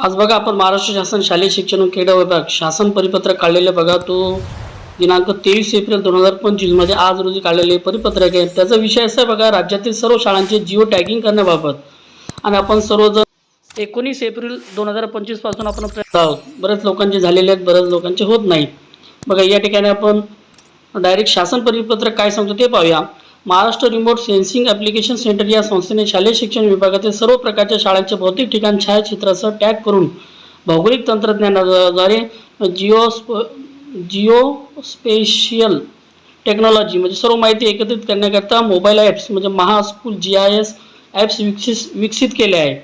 आज बघा आपण महाराष्ट्र शासन शालेय शिक्षण क्रीडा विभाग शासन परिपत्रक काढलेले बघा तो. दिनांक तेवीस एप्रिल दोन हजार पंचवीसमध्ये आज रोजी काढलेले परिपत्रक आहे. त्याचा विषय असा आहे बघा राज्यातील सर्व शाळांचे जिओ टॅगिंग करण्याबाबत. आणि आपण सर्वजण एकोणीस एप्रिल दोन हजार पंचवीसपासून आपण प्रयत्न आहोत बरेच लोकांचे झालेले आहेत बऱ्याच लोकांचे होत नाही बघा या ठिकाणी आपण डायरेक्ट शासन परिपत्रक काय सांगतो ते पाहूया. Maharashtra remote sensing application centre या संस्थेने शालेय शिक्षण विभागातील सर्व प्रकारच्या शाळांचे भौतिक ठिकाण छायाचित्रासह टॅग करून भौगोलिक तंत्रज्ञानाद्वारे जिओ स्प जिओ स्पेशियल टेक्नॉलॉजी म्हणजे सर्व माहिती एकत्रित करण्याकरता मोबाईल ॲप्स म्हणजे MahaSchool G I S apps विकसित विकसित केले आहे.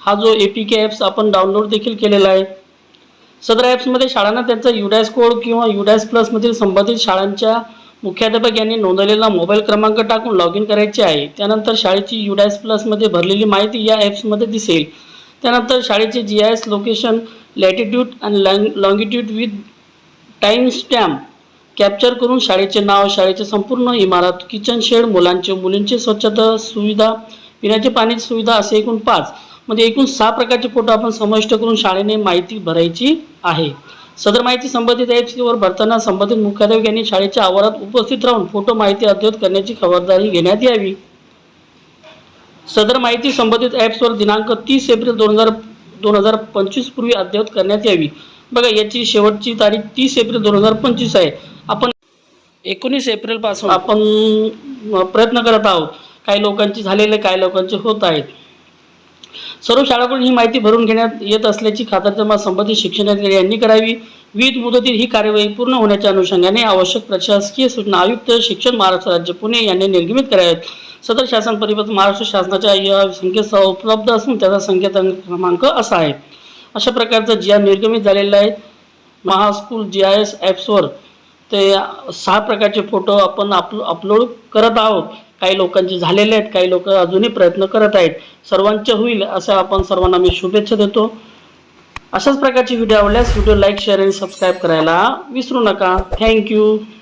हा जो ए पी के ॲप्स आपण डाउनलोड देखील केलेला आहे. सदर ॲप्समध्ये शाळांना त्यांचा युडॅस कोड किंवा युडॅस प्लसमधील संबंधित शाळांच्या मुख्याध्यापक यांनी नोंदवलेला मोबाईल क्रमांक टाकून लॉग इन करायचे आहे. त्यानंतर शाळेची युडॅस प्लसमध्ये भरलेली माहिती या ॲप्समध्ये दिसेल. त्यानंतर शाळेचे G I S location latitude आणि long longitude with time stamp capture करून शाळेचे नाव शाळेचे संपूर्ण इमारत किचन शेड मुलांचे मुलींचे स्वच्छता सुविधा पिण्याचे पाण्याची सुविधा असे एकूण पाच म्हणजे एकूण सहा प्रकारचे फोटो आपण समाविष्ट करून शाळेने माहिती भरायची आहे. सदर माहिती संबंधित ॲप्सवर भरताना संबंधित मुख्याध्यापक यांनी शाळेच्या आवारात उपस्थित राहून फोटो माहिती अद्ययावत करण्याची खबरदारी घेण्यात यावी. सदर माहिती संबंधित ॲप्सवर दिनांक तीस एप्रिल दोन हजार दोन हजार पंचवीस पूर्वी अद्ययावत करण्यात यावी. बघा याची शेवटची तारीख तीस एप्रिल दोन हजार पंचवीस आहे. आपण एकोणीस एप्रिलपासून. आपण प्रयत्न करत आहोत. काही लोकांची झालेले काही लोकांचे होत आहेत. सर्व शाळांकडून ही माहिती भरून घेण्यात येत असल्याची खातरजमा संबंधित शिक्षणाधिकारी यांनी करावी. विविध मुदतीत ही कार्यवाही पूर्ण होण्याच्या अनुषंगाने आवश्यक प्रशासकीय सूचना आयुक्त शिक्षण महाराष्ट्र राज्य पुणे यांनी निर्गमित कराव्यात. सदर शासन परिपत्र महाराष्ट्र शासनाच्या या संख्येसह उपलब्ध असून त्याचा संकेत क्रमांक असा आहे. अशा प्रकारचं जी निर्गमित झालेला आहे. महास्कूल जी आय एस ॲप्सवर ते सहा प्रकारचे फोटो आपण अपलो अपलोड करत आहोत. काही लोकांचे झालेले आहेत काही लोक अजूनही प्रयत्न करत आहेत. सर्वांचे होईल असं आपण सर्वांना मी शुभेच्छा देतो. अशाच प्रकारचे व्हिडिओ आवडल्यास व्हिडिओ लाईक शेअर आणि सबस्क्राईब करायला विसरू नका. थँक्यू